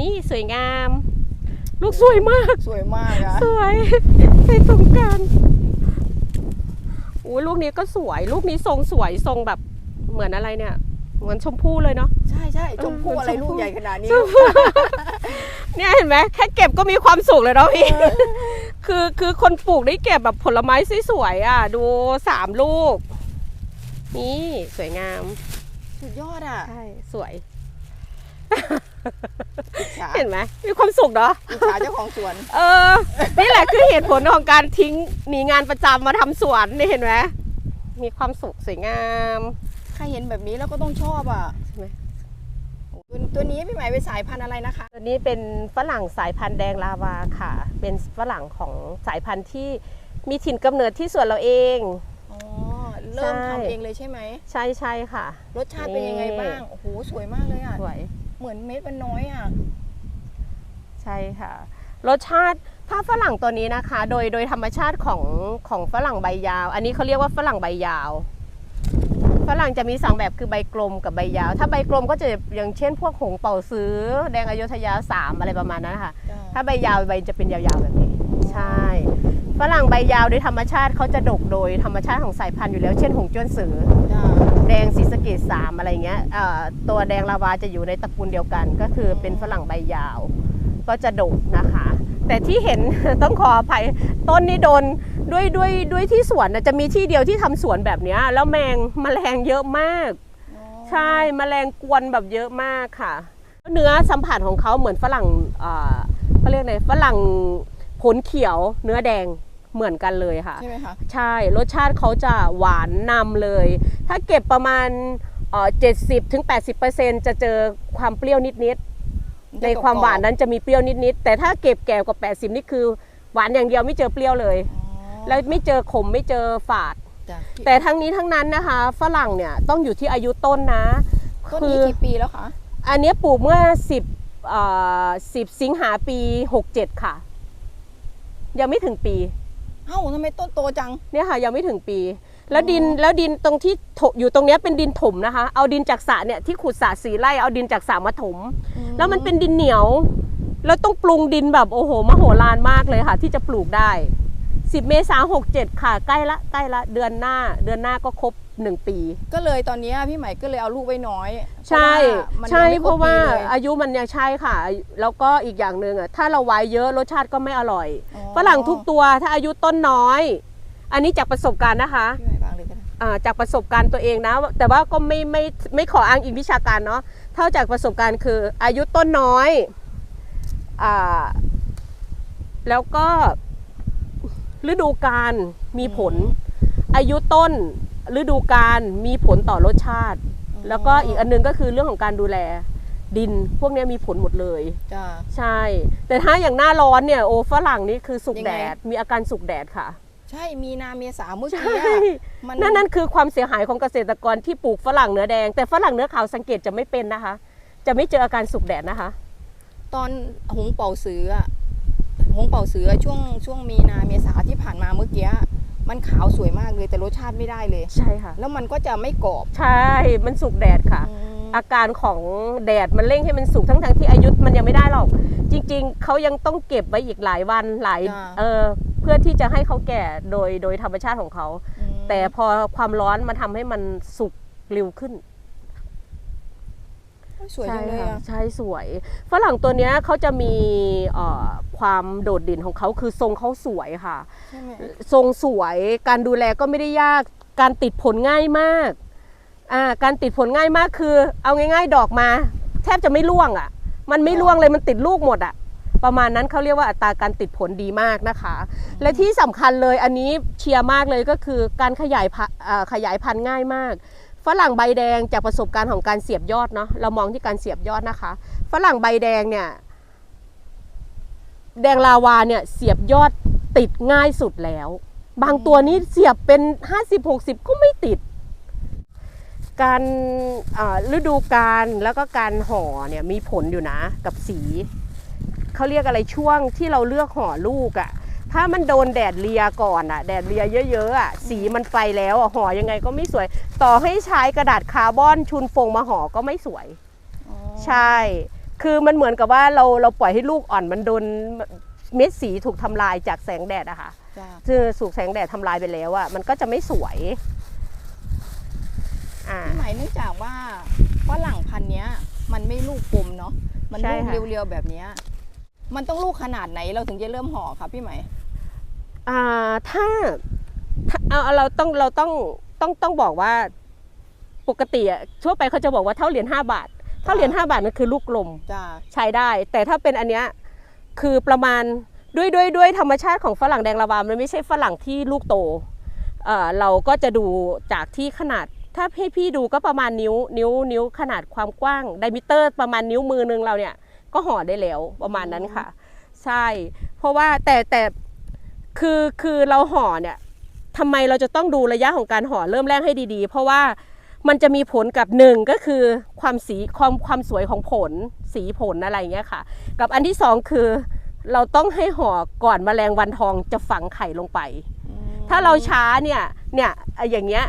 นี่สวยงาม ลูกสวยมาก สวยมากอะสวยใส่สงกรารอุ้ยลูกนี้ก็สวย ลูกนี้ทรงสวยทรงแบบเหมือนอะไรเนี่ย เหมือนชมพู่เลยเนาะ ใช่ใช่ชมพู่เอออะไรชมพู่ลูกใหญ่ขนาดนี้ เนี่ยเห็นไหมแค่เก็บก็มีความสุขเลยเนาะพี่ คือคือคนปลูกได้เก็บแบบผลไม้สวยๆอะ ดูสามลูก นี่สวยงาม สุดยอดอะ ใช่ สวยอิจฉา เห็นไหมมีความสุขเนาะอิจฉาเจ้าของสวน เออ นี่แหละคือเหตุผลของการทิ้งหนีงานประจำมาทำสวนนี่เห็นไหมมีความสุขสวยงามใครเห็นแบบนี้แล้วก็ต้องชอบอะใช่ไหมตัวตัวนี้พี่หมายเป็นสายพันธุ์อะไรนะคะ ตัวนี้เป็นฝรั่งสายพันธุ์แดงลาวาค่ะ เป็นฝรั่งของสายพันธุ์ที่มีถิ่นกำเนิดที่สวนเราเอง อ๋อ เริ่มใช่ ทำเองเลยใช่ไหม ใช่ใช่ค่ะ รสชาติเป็นยังไงบ้าง โอ้โห สวยมากเลยอะ สวย เหมือนเม็ดมันน้อยอะ ใช่ค่ะ รสชาติถ้าฝรั่งตัวนี้นะคะ โดยโดยธรรมชาติของของฝรั่งใบยาว อันนี้เขาเรียกว่าฝรั่งใบยาว ฝรั่งจะมีสองแบบคือใบกลมกับใบยาว ถ้าใบกลมก็จะอย่างเช่น พวกหงเป่าซื้อ แดงอยุธยาสามอะไรประมาณนั้นนะคะจ้าถ้าใบยาวใบจะเป็นยาวๆแบบนี้ ใช่ ฝรั่งใบยาวโดยธรรมชาติเขาจะดกโดยธรรมชาติของสายพันธุ์อยู่แล้ว เช่นหงจ้วนสือ แดงศรีสะเกดสามอะไรเงี้ยตัวแดงลาวาจะอยู่ในตระกูลเดียวกัน ก็คือเป็นฝรั่งใบยาว ก็จะดกนะคะ แต่ที่เห็นต้องขออภัยต้นนี้โดนด้วยด้วยด้วยที่สวนจะมีที่เดียวที่ทำสวนแบบนี้แล้วแมงแมลงเยอะมาก ใช่แมลงกวนแบบเยอะมากค่ะ เนื้อสัมผัสของเขาเหมือนฝรั่งเขาเรียกไงฝรั่งผลเขียวเนื้อแดง เหมือนกันเลยค่ะ ใช่ไหมคะใช่รสชาติเขาจะหวานนำเลย ถ้าเก็บประมาณเจ็ดสิบถึงแปดสิบเปอร์เซ็นจะเจอความเปรี้ยวนิดๆในความหวานนั้นจะมีเปรี้ยวนิดๆแต่ถ้าเก็บแก่กว่า80นี่คือ หวานอย่างเดียวไม่เจอเปรี้ยวเลยอ๋อแล้วไม่เจอขมไม่เจอฝาดจ้ะแต่ทั้งนี้ทั้งนั้นนะคะ ฝรั่งเนี่ยต้องอยู่ที่อายุต้นนะต้นคืนี้อกี่ปีแล้วคะอันเนี้ยปลูกเมื่อ10เอ่อ10สิงหาปี67ค่ะ ยังไม่ถึงปี เอ้าทำไมต้นโตจัง เนี่ยค่ะยังไม่ถึงปี แล้วดินแล้วดินตรงที่ถอยู่ตรงเนี้ยเป็นดินถมนะคะ เอาดินจากสระเนี่ยที่ขุดสระสีไร่เอาดินจากสระมาถม แล้วมันเป็นดินเหนียว แล้วต้องปรุงดินแบบโอ้โหมโหฬารมากเลยค่ะ ที่จะปลูกได้ 10 เมษาหกเจ็ดค่ะใกล้ละใกล้ละเดือนหน้า เดือนหน้าก็ครบ 1 ปี ก็เลยตอนนี้พี่ใหม่ก็เลยเอาลูกไว้น้อย ใช่เพราะว่ามันใช่ยังไม่เพราะว่าคบปีเลยอายุมันยังใช่ค่ะ แล้วก็อีกอย่างหนึ่งอะถ้าเราไว้เยอะรสชาติก็ไม่อร่อยอ๋อฝรั่งทุกตัวถ้าอายุต้นน้อย อันนี้จากประสบการณ์นะคะพี่ใหม่บางเลยก็ได้อ่าจากประสบการณ์ตัวเองนะ แต่ว่าก็ไม่ไม่ไม่ขออ้างอิงวิชาการเนาะเท่าจากประสบการณ์คืออายุต้นน้อยอ่าแล้วก็ฤดูกาลมีผลอายุต้น ฤดูกาลมีผลต่อรสชาติ แล้วก็อีกอันนึงก็คือเรื่องของการดูแลดินพวกเนี้ยมีผลหมดเลยจ้าใช่ แต่ถ้าอย่างหน้าร้อนเนี่ยโอ้ฝรั่งนี่คือสุกยังแดไงดมีอาการสุกแดดค่ะ ใช่มีนาเมษาเมื่อใช่กี้อะมันนั่นนั่นคือความเสียหายของเกษตรกรที่ปลูกฝรั่งเนื้อแดง แต่ฝรั่งเนื้อขาวสังเกตจะไม่เป็นนะคะ จะไม่เจออาการสุกแดดนะคะ ตอนหงเป่าสืออะหงเป่าสือช่วงช่วงมีนาเมษาที่ผ่านมาเมื่อกี้ มันขาวสวยมากเลยแต่รสชาติไม่ได้เลย ใช่ค่ะ แล้วมันก็จะไม่กรอบใช่ มันสุกแดดค่ะอืมอาการของแดดมันเร่งให้มันสุกทั้งทงๆที่อายุมันยังไม่ได้หรอก จริง ๆเขายังต้องเก็บไว้อีกหลายวันหลายจ้ะเออเพื่อที่จะให้เขาแก่โดยโดยธรรมชาติของเขาอืมแต่พอความร้อนมาทำให้มันสุกเร็วขึ้น สวยจังเลยค่ะอะใช่สวย ฝรั่งตัวเนี้ยเขาจะมีเอ่อความโดดเด่นของเขาคือทรงเขาสวยค่ะใช่ไหมทรงสวยการดูแลก็ไม่ได้ยากการติดผลง่ายมากอ่าการติดผลง่ายมากคือ เอาง่าย ๆ ดอกมา แทบจะไม่ร่วงอะ่ะ มันไม่ร่วงเลยมันติดลูกหมดอะ่ะประมาณนั้นเขาเรียกว่าอัตราการติดผลดีมากนะคะ และที่สำคัญเลยอันนี้เชียร์มากเลยก็คือการขยายพันธุ์อ่าขยายพันธุ์ง่ายมาก ฝรั่งใบแดงจากประสบการณ์ของการเสียบยอดเนาะเรามองที่การเสียบยอดนะคะ ฝรั่งใบแดงเนี่ย แดงลาวาเนี่ยเสียบยอดติดง่ายสุดแล้ว บางตัวนี้เสียบเป็น 50-60 ก็ไม่ติด การฤดูกาลแล้วก็การห่อเนี่ยมีผลอยู่นะกับสี เขาเรียกอะไรช่วงที่เราเลือกห่อลูกอะ่ะ ถ้ามันโดนแดดเลียก่อนอะ่ะแดดเลียเยอะๆอะ่ะสีมันไปแล้วอะห่อยังไงก็ไม่สวย ต่อให้ใช้กระดาษคาร์บอนชุนฟงมาห่อก็ไม่สวยอ๋อใช่ คือมันเหมือนกับว่าเราเราปล่อยให้ลูกอ่อนมันโดนเม็ดสีถูกทำลายจากแสงแดดอะค่ะจ้ะคือสูกแสงแดดทำลายไปแล้วอะมันก็จะไม่สวยอ่าพี่ไหมายเนื่องจากว่าฝรั่งพันธุ์เนี้ย มันไม่ลูกกลมเนาะมันใช่ลูกค่ะเรียวๆแบบเนี้ยมันต้องลูกขนาดไหนเราถึงจะเริ่มห่อคะพี่ไหมายอ่า ถ้าถ้าเอาเอาเราต้องเราต้องต้องต้องบอกว่าปกติอะทั่วไปเขาจะบอกว่าเท่าเหรียญ5บาท เท่าเหรียญ5บาทนั่นคือลูกกลมจ้าใช้ได้ แต่ถ้าเป็นอันเนี้ยคือประมาณด้วยด้วยด้วยธรรมชาติของฝรั่งแดงลาวามันไม่ใช่ฝรั่งที่ลูกโตเอ่อเราก็จะดูจากที่ขนาด ถ้าให้พี่ดูก็ประมาณนิ้ว นิ้วนิ้วขนาดความกว้างไดมิเตอร์ ประมาณนิ้วมือนึงเราเนี่ยก็ห่อได้แล้วประมาณนั้นค่ะ ใช่ เพราะว่าแต่แต่ คือคือเราห่อเนี่ยทำไมเราจะต้องดูระยะของการห่อเริ่มแรกให้ดีๆ เพราะว่ามันจะมีผลกับหนึ่งก็คือความสีความความสวยของผลสีผลอะไรอย่างเงี้ยค่ะ กับอันที่สองคือเราต้องให้ห่อก่อนแมลงวันทองจะฝังไข่ลงไป ถ้าเราช้าเนี่ยเนี่ยไอ้อย่างเงี้ย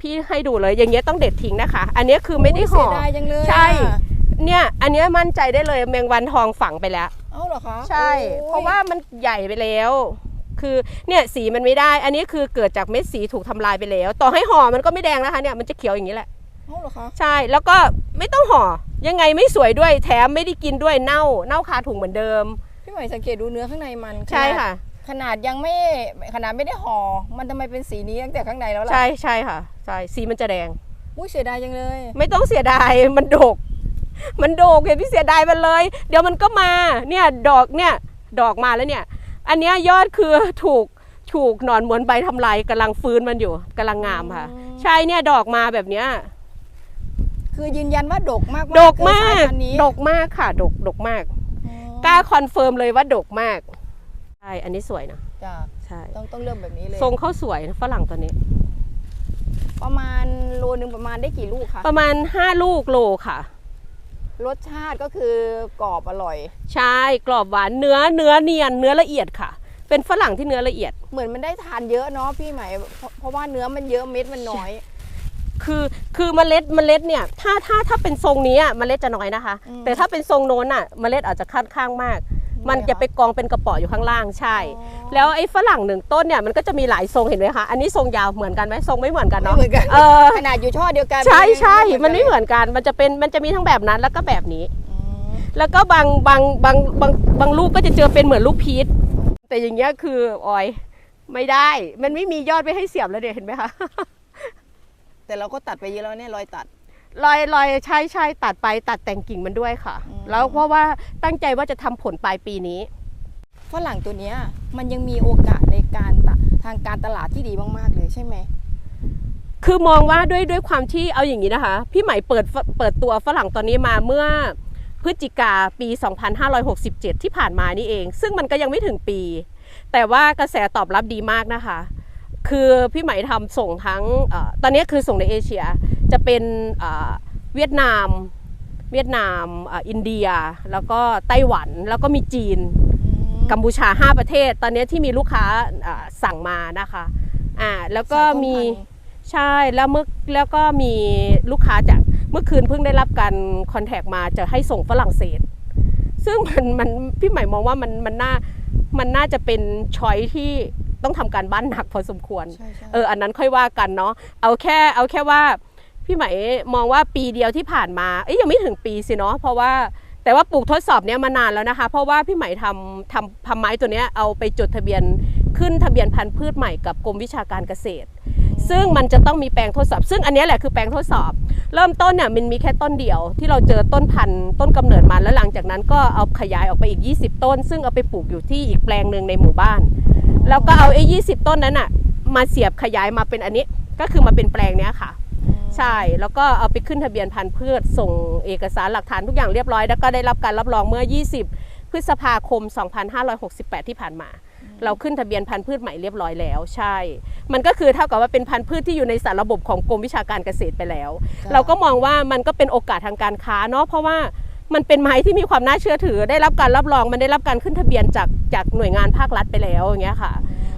พี่ให้ดูเลยอย่างเงี้ยต้องเด็ดทิ้งนะคะ อันเนี้ยคือไม่ได้ห่อเสียดายจังเลยใช่ อะเนี่ยอันเนี้ยมั่นใจได้เลยแมงวันทองฝังไปแล้ว เอ้าเหรอคะใช่ โอ้ยเพราะว่ามันใหญ่ไปแล้ว คือเนี่ยสีมันไม่ได้ อันนี้คือเกิดจากเม็ดสีถูกทำลายไปแล้ว ต่อให้ห่อมันก็ไม่แดงนะคะเนี่ยมันจะเขียวอย่างนี้แหละ เอ้าเหรอคะใช่แล้วก็ไม่ต้องห่อยังไงไม่สวยด้วยแถมไม่ได้กินด้วยเน่าเน่าคาถุงเหมือนเดิม พี่ไหมายสังเกตดูเนื้อข้างในมันใช่ค่ะ ขนาดยังไม่ขนาดไม่ได้ห่อมันทำไมเป็นสีนี้ตั้งแต่ข้างในแล้วล่ะใช่ใช่ค่ะใช่สีมันจะแดงอุ้ยเสียดายจังเลย ไม่ต้องเสียดาย มันโดก มันโดกอย่าพี่เสียดายมันเลย เดี๋ยวมันก็มา เนี่ยดอกเนี่ย ดอกมาแล้วเนี่ย อันเนี้ยยอดคือถูกถูกหนอนเหมือนใบทำลายกำลังฟื้นมันอยู่กำลังงามค่ะ ใช่เนี่ยดอกมาแบบเนี้ยคือยืนยันว่าดกมากๆดกมากคือสยพันธุ์นี้ดกมากค่ะ ดกดกมากอ๋อกล้าคอนเฟิร์มเลยว่าดกมากใช่อันนี้สวยนะจ้ะใช่ต้องต้องเริ่มแบบนี้เลยทรงเขาสวยนะฝรั่งตัวนี้ ประมาณโลนึงประมาณได้กี่ลูกคะประมาณ5ลูกโลค่ะ รสชาติก็คือกรอบอร่อย ใช่กรอบหวานเนื้อเนื้อเนียนเนื้อละเอียดค่ะ เป็นฝรั่งที่เนื้อละเอียด เหมือนมันได้ทานเยอะเนาะพี่ไหมายเพราะเพราะว่าเนื้อมันเยอะเม็ดมันน้อย คือคือเมล็ดเมล็ดเนี่ยถ้าถ้าถ้าเป็นทรงนี้อะเมล็ดจะน้อยนะคะ อืม แต่ถ้าเป็นทรงโน้นอะเมล็ดอาจจะค่อนข้างมาก มันจะไปกองเป็นกระป๋ออยู่ข้างล่างใช่อ๋อแล้วไอ้ฝรั่งหนึ่งต้นเนี่ยมันก็จะมีหลายทรงเห็นไหมคะอันนี้ทรงยาวเหมือนกันไหมทรงไม่เหมือนกันไม่เนาะเหมือนกันเออขนาดอยู่ช่อเดียวกันใช่ใช่กัมันไม่เหมือนกันมันจะเป็นมันจะมีทั้งแบบนั้นแล้วก็แบบนี้อืมแล้วก็บางบางบางบางบางลูกก็จะเจอเป็นเหมือนลูกพีชแต่อย่างเงี้ยคือออยไม่ได้ มันไม่มียอดไว้ให้เสียบแล้วเดี๋ยวเห็นไหมคะแต่เราก็ตัดไปเยอะแล้วเนี่ยรอยตัด ลอยลอยใช่ใช่ตัดไปตัดแต่งกิ่งมันด้วยค่ะ อืม แล้วเพราะว่าตั้งใจว่าจะทำผลปลายปีนี้ ฝรั่งตัวเนี้ยมันยังมีโอกาสในการตะทางการตลาดที่ดีมากๆเลยใช่ไหม คือมองว่าด้วยด้วยความที่เอาอย่างนี้นะคะ พี่ใหม่เปิดฝเปิดตัวฝรั่งตอนนี้มาเมื่อพฤศจิกาปี 2567 ที่ผ่านมานี่เอง ซึ่งมันก็ยังไม่ถึงปี แต่ว่ากระแสตอบรับดีมากนะคะ คือพี่ใหม่ทำส่งทั้งเออตอนนี้คือส่งในเอเชีย จะเป็นเอ่อเวียดนาม เวียดนามเอ่ออินเดีย แล้วก็ไต้หวันแล้วก็มีจีนกัมพูชา 5 ประเทศ ตอนนี้ที่มีลูกค้าอ่าสั่งมานะคะอ่าแล้วก็มีใช่แล้วเมื่อแล้วก็มีลูกค้าจากเมื่อคืนเพิ่งได้รับการคอนแทคมาจะให้ส่งฝรั่งเศส ซึ่งมันมันพี่ใหม่มองว่ามันมันน่ามันน่าจะเป็นช้อยที่ต้องทำการบ้านหนักพอสมควรใช่ใช่เอออันนั้นค่อยว่ากันเนาะเอาแค่เอาแค่ว่า พี่ไหมมองว่าปีเดียวที่ผ่านมาเอ้ยยังไม่ถึงปีสิเนาะเพราะว่าแต่ว่าปลูกทดสอบเนี้ยมานานแล้วนะคะ เพราะว่าพี่ไหมทำทำทำไม้ตัวเนี้ยเอาไปจดทะเบียนขึ้นทะเบียนพันธุ์พืชใหม่กับกรมวิชาการเกษตร ซึ่งมันจะต้องมีแปลงทดสอบ ซึ่งอันนี้แหละคือแปลงทดสอบ เริ่มต้นเนี่ยมันมีแค่ต้นเดียว ที่เราเจอต้นพันธุ์ต้นกำเนิดมันแล้วหลังจากนั้นก็เอาขยายออกไปอีก 20 ต้น ซึ่งเอาไปปลูกอยู่ที่อีกแปลงหนึ่งในหมู่บ้าน แล้วก็เอาไอ้ยีต้นนั้นอะมาเสียบขยายมาเป็นอันนี้ก็คือมาเป็นแปลงเนี้ยค่ะ ใช่ แล้วก็เอาไปขึ้นทะเบียนพันธุ์พืช ส่งเอกสารหลักฐานทุกอย่างเรียบร้อย แล้วก็ได้รับการรับรองเมื่อ 20 พฤษภาคม 2568 ที่ผ่านมา เราขึ้นทะเบียนพันธุ์พืชใหม่เรียบร้อยแล้ว ใช่ มันก็คือเท่ากับว่าเป็นพันธุ์พืชที่อยู่ในสารระบบของกรมวิชาการเกษตรไปแล้ว เราก็มองว่ามันก็เป็นโอกาสทางการค้าเนาะ เพราะว่ามันเป็นไม้ที่มีความน่าเชื่อถือ ได้รับการรับรองมันได้รับการขึ้นทะเบียนจากจากหน่วยงานภาครัฐไปแล้วอย่างเงี้ยค่ะ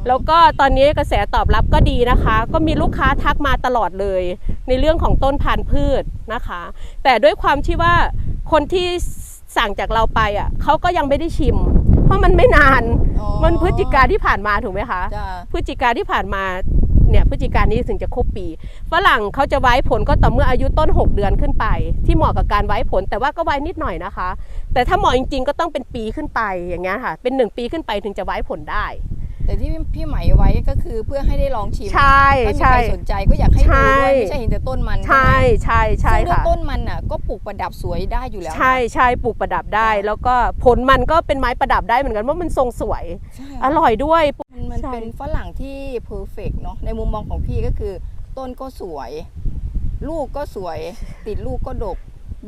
แล้วก็ตอนนี้กระแสตอบรับก็ดีนะคะ ก็มีลูกค้าทักมาตลอดเลย ในเรื่องของต้นพันธุ์พืชนะคะ แต่ด้วยความที่ว่าคนที่สั่งจากเราไปอะเขาก็ยังไม่ได้ชิม เพราะมันไม่นานอ๋อมันพฤศจิกาที่ผ่านมาถูกไหมคะจ้ะพฤศจิกาที่ผ่านมาเนี่ยพฤศจิกานี้ถึงจะครบปีฝรั่งเขาจะไว้ผลก็ต่อเมื่ออายุต้น 6 เดือนขึ้นไป ที่เหมาะกับการไว้ผลแต่ว่าก็ไว้นิดหน่อยนะคะ แต่ถ้าเหมาะจริงๆ ก็ต้องเป็นปีขึ้นไปอย่างเงี้ยค่ะ เป็น 1 ปีขึ้นไปถึงจะไว้ผลได้ แต่ที่พี่ไหมไว้ก็คือเพื่อให้ได้ลองชิมใช่ถ้ามีใช่ใครสนใจก็อยากให้ดูด้วยใช่ไม่ใช่เห็นแต่ต้นมันใช่ใช่ใช่ซึ่งด้วยค่ะต้นมันน่ะก็ปลูกประดับสวยได้อยู่แล้วนะใช่ใช่ปลูกประดับได้ใช่แล้วก็ผลมันก็เป็นไม้ประดับได้เหมือนกันว่ามันทรงสวยใช่อร่อยด้วยมันมันใช่เป็นฝรั่งที่เพอร์เฟกเนาะในมุมมองของพี่ก็คือ ต้นก็สวย ลูกก็สวย ติดลูกก็ดก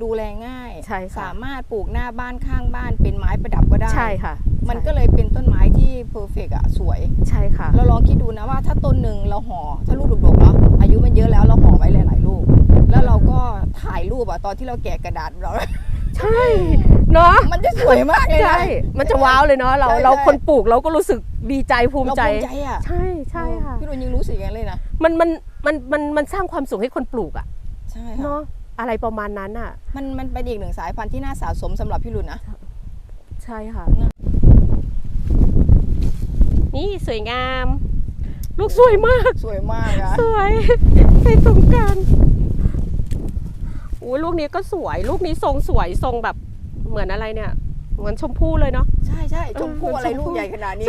ดูแลง่ายใช่ค่ะสามารถปลูกหน้าบ้านข้างบ้านเป็นไม้ประดับก็ได้ ใช่ค่ะ มันก็เลยเป็นต้นไม้ที่เพอร์เฟกอะสวย ใช่ค่ะ เราลองคิดดูนะว่าถ้าต้นหนึ่งเราห่อถ้าลูกดกๆเนาะอายุมันเยอะแล้วเราห่อไว้หลายๆลูก แล้วเราก็ถ่ายรูปอะตอนที่เราแกะกระดาษเรา ใช่เนาะมันจะสวยมากเลยนะ ใช่ มันจะว้าวเลยเนาะเราใช่เราใช่ คนปลูกเราก็รู้สึกดีใจภูมิเราใจ ภูมิใจอะใช่ใช่ค่ะ พี่รุนยังรู้สึกอย่างนั้นเลยนะ มันมันมันมันมันสร้างความสุขให้คนปลูกอะใช่ค่ะ เนาะอะไรประมาณนั้นอะมันมันเป็นอีกหนึ่งสายพันธุ์ที่น่าสะสมสำหรับพี่รุนนะ ใช่ค่ะ นะนี่สวยงาม ลูกสวยมาก สวยมากอะสวยในสงกรารโอ้ยลูกนี้ก็สวย ลูกนี้ทรงสวยทรงแบบเหมือนอะไรเนี่ย เหมือนชมพู่เลยเนาะ ใช่ใช่ชมพู่เอออะไรชมพู่ลูกใหญ่ขนาดนี้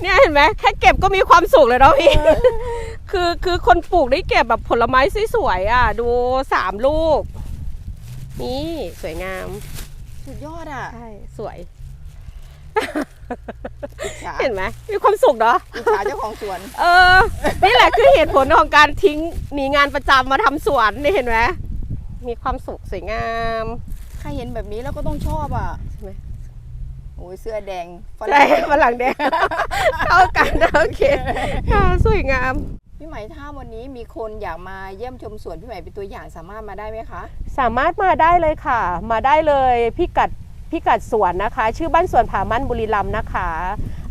เนี่ยเห็นไหมแค่เก็บก็มีความสุขเลยเนาะพี่ คือคือคนปลูกได้เก็บแบบผลไม้สวยๆอะ ดูสามลูก นี่สวยงาม สุดยอดอะ ใช่ สวยอิจฉาเห็นไหมมีความสุขเนาะอิจฉาเจ้าของสวน เออ นี่แหละคือเหตุผลของการทิ้งหนีงานประจำมาทำสวนนี่เห็นไหมมีความสุขสวยงามใครเห็นแบบนี้แล้วก็ต้องชอบอะใช่ไหมโอ้ยเสื้อแดงฝใช่รั่งฝรั่งแดง เข้ากันนะโอเคค่ะสวยงาม พี่ไหมถ้าวันนี้มีคนอยากมาเยี่ยมชมสวนพี่ไหมเป็นตัวอย่างสามารถมาได้ไหมคะ สามารถมาได้เลยค่ะ มาได้เลยพิกัดพิกัดสวนนะคะ ชื่อบ้านสวนผามั่นบุรีรัมย์นะคะ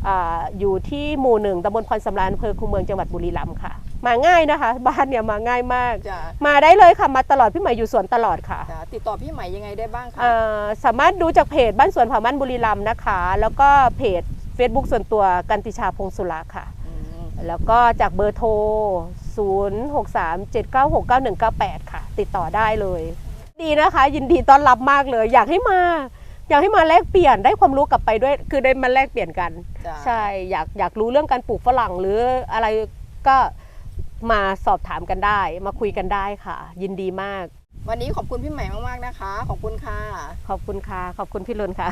อาอยู่ที่หมู่หนึ่งตำบลคอนสำราญอำเภอคูเมืองจังหวัดบุรีรัมย์ค่ะ มาง่ายนะคะ บ้านเนี่ยมาง่ายมากจะมาได้เลยค่ะ มาตลอดพี่หมายอยู่สวนตลอดค่ะจะติดต่อพี่ไหมยังไงได้บ้างคะอ่าสามารถดูจากเพจบ้านสวนผามั่นบุรีรัมย์นะคะ แล้วก็เพจ Facebook ส่วนตัวกันติชาพงสุระค่ะอืมแล้วก็จากเบอร์โทร 0637969198 ค่ะ ติดต่อได้เลย ดีนะคะ ยินดีต้อนรับมากเลย อยากให้มา อยากให้มาแลกเปลี่ยนได้ความรู้กลับไปด้วย คือได้มาแลกเปลี่ยนกัน จ้ะ ใช่อยากอยากรู้เรื่องการปลูกฝรั่งหรืออะไรก็มาสอบถามกันได้ มาคุยกันได้ค่ะ ยินดีมาก วันนี้ขอบคุณพี่ไหมมากๆนะคะ ขอบคุณค่ะ ขอบคุณค่ะ ขอบคุณพี่ลุนค่ะ